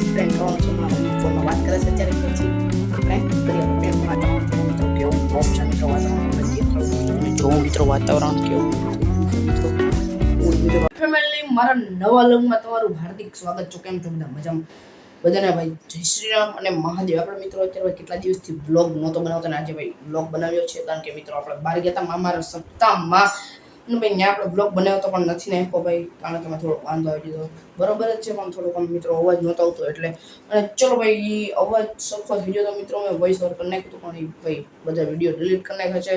કરવાનો મારા વાત મારા નવા લગ્નમાં તમારું હાર્દિક સ્વાગત છો કેમ છો બધા મજામાં બધાને ભાઈ, જય શ્રી રામ અને મહાદેવ. આપણે મિત્રો અત્યારે કેટલા દિવસથી બ્લોગ નહોતો બનાવતો અને આજે ભાઈ બ્લોગ બનાવ્યો છે. કારણ કે મિત્રો, આપણે બહાર ગયા હતા મામારા સપ્તાહમાં. અને ભાઈ ત્યાં આપણે બ્લોગ બનાવ્યો તો પણ નથી નાખ્યો ભાઈ, કારણ કે મેં થોડો વાંધો આવી દીધો બરોબર જ છે પણ થોડોક મિત્રો અવાજ નહોતો આવતો એટલે. અને ચલો ભાઈ એ અવાજ સરખો થઈ ગયો તો મિત્રો મેં વોઇસ ઓવર કરી નાખ્યું પણ એ ભાઈ બધા વીડિયો ડિલીટ કરી નાખ્યા છે.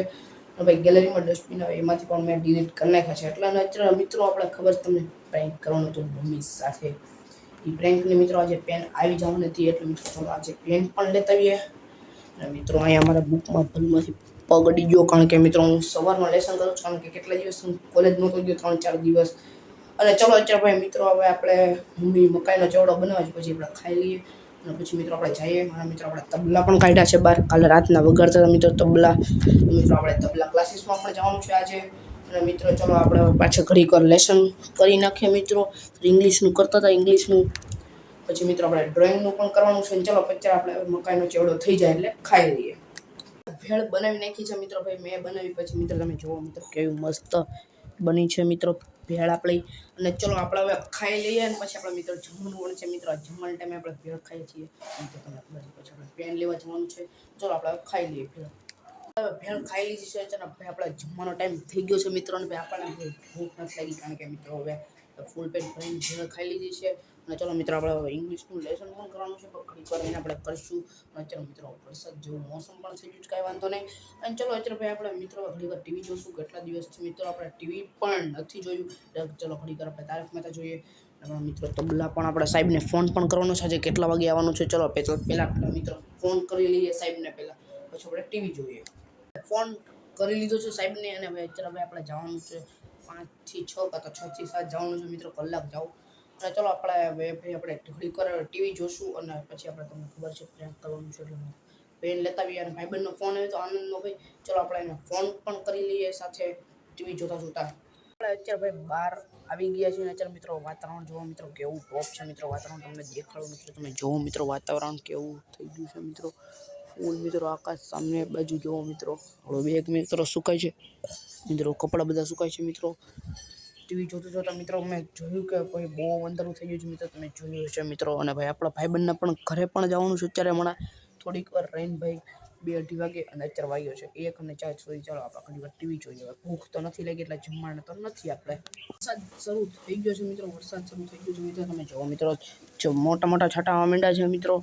અને ભાઈ ગેલેરીમાં ડસ્ટબિન આવે એમાંથી પણ મેં ડિલીટ કરી નાખ્યા છે. એટલે અત્યારે મિત્રો આપણે ખબર તમને પ્રેન્ક કરવાનું હતું મમ્મી સાથે. એ પ્રેન્કની મિત્રો આજે પેન આવી જવાની હતી એટલે મિત્રો આજે પેન પણ લેતા આવીએ. અને મિત્રો અહીંયા અમારા બુકમાં ભૂલમાંથી પગ અડી ગયો કારણ કે મિત્રો હું સવારમાં લેસન કરું છું કારણ કે કેટલા દિવસ હું કોલેજ નહોતો ગયો, ત્રણ ચાર દિવસ. અને ચલો અત્યારે ભાઈ મિત્રો હવે આપણે મમ્મી મકાઈનો ચેવડો બનાવે છે, પછી આપણે ખાઈ લઈએ. અને પછી મિત્રો આપણે જઈએ. મારા મિત્રો આપણે તબલા પણ કાઢ્યા છે બહાર. કાલે રાતના વગાડતા મિત્રો તબલા. મિત્રો આપણે તબલા ક્લાસીસમાં પણ જવાનું છે આજે. અને મિત્રો ચલો આપણે પાછા ઘડી કર લેસન કરી નાખીએ મિત્રો. ઇંગ્લિશનું કરતા હતા ઇંગ્લિશનું પછી મિત્રો આપણે ડ્રોઈંગનું પણ કરવાનું છે. ચલો પછી આપણે મકાઈનો ચેવડો થઈ જાય એટલે ખાઈ લઈએ. ભેળ બનાવી નાખી છે મિત્રો. ભાઈ, મેં બનાવી, પછી મિત્રો તમે જુઓ મિત્રો કેવી મસ્ત બની છે મિત્રો ભેળ આપણી. અને ચલો આપણે હવે ખાઈ લઈએ અને પછી આપણે મિત્રો જમવાનું પણ છે મિત્રો. જમવાના ટાઈમે આપણે ભેળ ખાઈએ છીએ. પછી આપણે પેન લેવા જવાનું છે. ચલો આપણે ખાઈ લઈએ ભેળ. હવે ભેળ ખાઈ લીધી છે અને ભાઈ, આપણે જમવાનો ટાઈમ થઈ ગયો છે મિત્રો. અને ભાઈ, આપણને ભૂખ નથી લાગી. કારણ કે મિત્રો હવે ફૂલ પેટ ભરીને ભેળ ખાઈ લીધી છે. અને ચલો મિત્રો, આપણે ઇંગ્લિશનું લેસન પણ કરવાનું છે. ઘડીક વાર એને આપણે કરીશું. અને ચલો મિત્રો, વરસાદ જેવું મોસમ પણ થઈ ગયું કાંઈ વાંધો નહીં. અને ચલો અત્યારે ભાઈ આપણે મિત્રો ઘણી વાર ટીવી જોશું, કેટલા દિવસથી મિત્રો આપણે ટીવી પણ નથી જોયું. ચાલો ઘડીક વાર આપણે તારક મહેતા જોઈએ. આપણા મિત્રો, તબલા પણ આપણા સાહેબને ફોન પણ કરવાનો છે. આજે કેટલા વાગે આવવાનું છે? ચલો પહેલાં આપણે મિત્રો ફોન કરી લઈએ સાહેબને પહેલાં પછી આપણે ટીવી જોઈએ. ફોન કરી લીધો છે સાહેબને. અને હવે હવે આપણે જવાનું છે પાંચથી છ કાં તો છ થી સાત જવાનું છે. મિત્રો, કલાક જાઓ. અને ચલો આપણે ભાઈ આપણે ઘડીક વાર ટીવી જોશું અને પછી આપણે તમને ખબર છે પ્રેન્ક કરવાનું છે એટલે પેન લેતા આવીએ અને ભાઈબંધનો ફોન આવ્યો તો આનંદનો ભાઈ ચલો આપણે એને ફોન પણ કરી લઈએ સાથે ટીવી જોતા જોતા. આપણે અત્યારે ભાઈ બહાર આવી ગયા છીએ અને અત્યારે મિત્રો વાતાવરણ જોવો મિત્રો કેવું ટોપ છે મિત્રો વાતાવરણ તમને દેખાડો મિત્રો, તમે જોવો મિત્રો વાતાવરણ કેવું થઈ ગયું છે મિત્રો. ફૂલ મિત્રો આકાશ સામે બાજુ જોવો મિત્રો. હવે બે એક મિત્રો સુકાય છે. મિત્રો કપડાં બધા સુકાય છે મિત્રો. ટીવી જોતા જોતા મિત્રો મેં જોયું કે ભાઈ બહુ અંધારું થઈ ગયું છે મિત્રો, તમે જોયું હશે મિત્રો. અને ભાઈ, આપણા ભાઈબંધને પણ ઘરે પણ જવાનું છે અત્યારે હમણાં. થોડીક વાર રહીને ભાઈ, બે અઢી વાગે અને અત્યારે વાગ્યો છે. એક અને ચાર સુધી ચાલો, આપણે ઘણી વાર ટીવી જોઈએ હવે ભૂખ તો નથી લાગી એટલે જમવાના તો નથી આપણે. વરસાદ શરૂ થઈ ગયો છે મિત્રો, વરસાદ શરૂ થઈ ગયો છે મિત્રો. તમે જોવો મિત્રો, જો મોટા મોટા છાંટા માંડ્યા છે મિત્રો.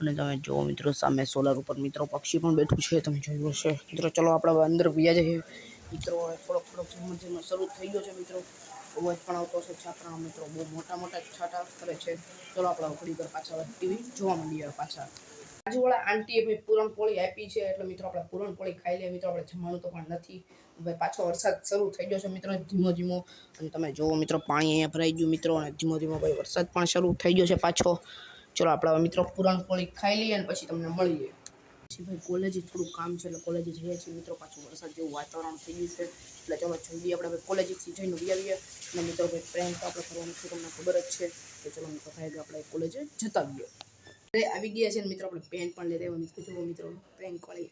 અને તમે જુઓ મિત્રો, સામે સોલર ઉપર મિત્રો પક્ષી પણ બેઠું છે. તમે જોયું હશે. મિત્રો, ચલો, આપણે અંદર વ્યા જઈએ. મિત્રો થોડોક થોડોક ધીમે શરૂ થઈ ગયો છે મિત્રો. અવાજ પણ આવતો હશે છાપરા મિત્રો. બહુ મોટા મોટા છાટા કરે છે. ચલો આપણે ઘડી પર પાછા ટીવી જોવા હવે પાછા. બાજુવાળા આંટીએ ભાઈ પૂરણપોળી આપી છે. એટલે મિત્રો, આપણે પૂરણપોળી ખાઈ લઈએ. મિત્રો, આપણે જમવાનું તો પણ નથી. ભાઈ, પાછો વરસાદ શરૂ થઈ ગયો છે મિત્રો. ધીમો ધીમો. અને તમે જુઓ મિત્રો, પાણી અહીંયા ભરાઈ ગયું મિત્રો. અને ધીમો ધીમો ભાઈ વરસાદ પણ શરૂ થઈ ગયો છે પાછો. ચલો આપણે મિત્રો પૂરણપોળી ખાઈ લઈએ અને પછી તમને મળીએ. પછી ભાઈ કોલેજે થોડું કામ છે, એટલે કોલેજે જઈએ છીએ. મિત્રો, પાછું વરસાદ જેવું વાતાવરણ થઈ ગયું છે. એટલે ચલો જલ્દી આપણે ભાઈ કોલેજથી જઈને ઊભી આવીએ. અને મિત્રો, ભાઈ પ્રેન્ક આપણે કરવાનું છે, તમને ખબર જ છે. તો ચલો મિત્રો ભાઈ આપણે કોલેજે જતા આવીએ એટલે આવી ગયા છે મિત્રો, આપણે પેન પણ લઈ રહ્યા મિત્રો જો મિત્રો પ્રેન્ક વાળી.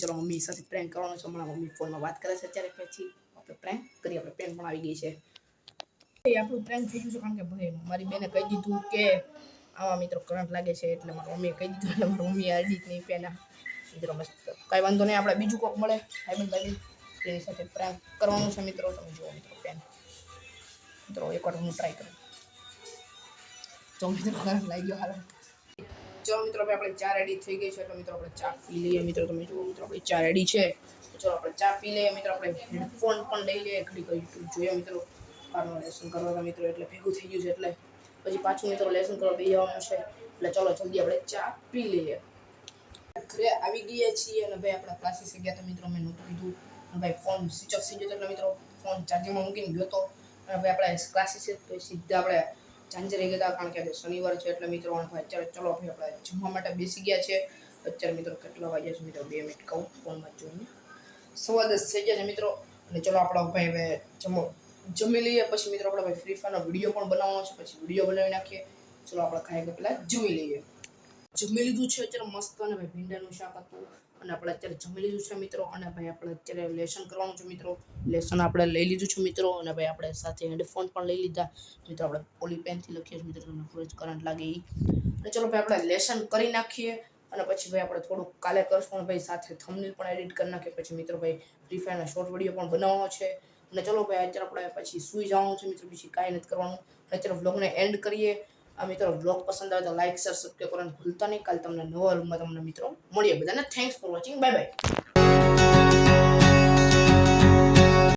ચલો, મમ્મી સાથે પ્રેન્ક કરવાનો છે. હમણાં મમ્મી ફોનમાં વાત કરે છે અત્યારે પછી. આપણે પ્રેન્ક કરીએ, આપણે પેન પણ આવી ગઈ છે. એ આપણું પ્રેન્ક થઈ ગયું છે, કારણ કે ભાઈ, મારી બેને કહી દીધું કે, આવા મિત્રો કરંટ લાગે છે. એટલે મારી મમ્મીએ કહી દીધું, એટલે મારી મમ્મીએ અડી જ નહીં પેન મિત્રો, મસ્ત. કાંઈ વાંધો નહીં, આપણે બીજું કોક મળે. ભાઈબંધ ભાઈ તેની સાથે પ્રેન્ક કરવાનું છે મિત્રો, તમે જુઓ મિત્રો પેન મિત્રો, એકવાર હું ટ્રાય કરું. તો મિત્રો, ગરમ લાગી ગયો હાલ. ચલો મિત્રો આપણે ચા રેડી થઈ ગઈ છે, તો મિત્રો, આપણે ચા પી લઈએ. મિત્રો, તમે જુઓ મિત્રો, આપણે ચા રેડી છે. ચલો આપણે ચા પી લઈએ, મિત્રો, આપણે હેડફોન પણ લઈ લઈએ. ઘડી યુટ્યુબ જોઈએ મિત્રો. બહારનું લેસન કરવા મિત્રો, એટલે ભેગું થઈ ગયું છે, એટલે પછી પાછું મિત્રો લેસન કરવા બે જવાનું છે. એટલે ચલો, જલ્દી આપણે ચા પી લઈએ. ઘરે આવી ગયા છીએ અને ભાઈ આપણા ક્લાસીસે ગયા તો મિત્રો મેં નહોતું કીધું. અને ભાઈ ફોન સ્વિચ ઓફ થઈ ગયો એટલે મિત્રો ફોન ચાર્જિંગમાં મૂકીને ગયો હતો અને ભાઈ આપણે ક્લાસીસ સીધા આપણે ચાંજરે ગયા હતા કારણ કે આજે શનિવાર છે એટલે મિત્રો અને ભાઈ અત્યારે ચલો ભાઈ આપણે જમવા માટે બેસી ગયા છે. અત્યારે મિત્રો કેટલા વાગ્યા છે મિત્રો? બે મિનિટ કહું ફોનમાં જોઈને. સવા દસ થઈ ગયા છે મિત્રો. અને ચલો આપણા ભાઈ હવે જમો જમી લઈએ પછી મિત્રો આપણે ભાઈ ફ્રી ફાયરનો વીડિયો પણ બનાવવાનો છે. પછી વીડિયો બનાવી નાખીએ. ચલો આપણે ખાઈ ગયા પહેલા જમી લઈએ. જમી લીધું છે અત્યારે મસ્ત અને ભાઈ ભીંડાનું શાક હતું. અને આપણે અત્યારે જમી લીધું છે મિત્રો. અને ભાઈ આપણે અત્યારે લેસન કરવાનું છે મિત્રો. લેસન આપણે લઈ લીધું છે મિત્રો. અને ભાઈ આપણે સાથે હેડફોન પણ લઈ લીધા. મિત્રો આપણે પોલી પેનથી લખીએ છીએ મિત્રો. તમને ફૂલ કરંટ લાગે અને ચલો ભાઈ આપણે લેસન કરી નાખીએ. અને પછી ભાઈ આપણે થોડુંક કાલે કરશું. ભાઈ સાથે થંબનેલ પણ એડિટ કરી નાખીએ. પછી મિત્રો ભાઈ ફ્રી ફાયરના શોર્ટ વીડિયો પણ બનાવવાનો છે. અને ચલો ભાઈ અત્યારે આપણે પછી સૂઈ જવાનું છે મિત્રો. પછી કાંઈ નથી કરવાનું. અત્યારે વ્લોગને એન્ડ કરીએ. આ મિત્રો બ્લોગ પસંદ આવે તો લાઈક શેર સબસ્ક્રાઈબ કરવાનું ભૂલતા નહીં. કાલે તમને નવા રૂમમાં તમને મિત્રો મળીએ. બધાને thanks for watching bye bye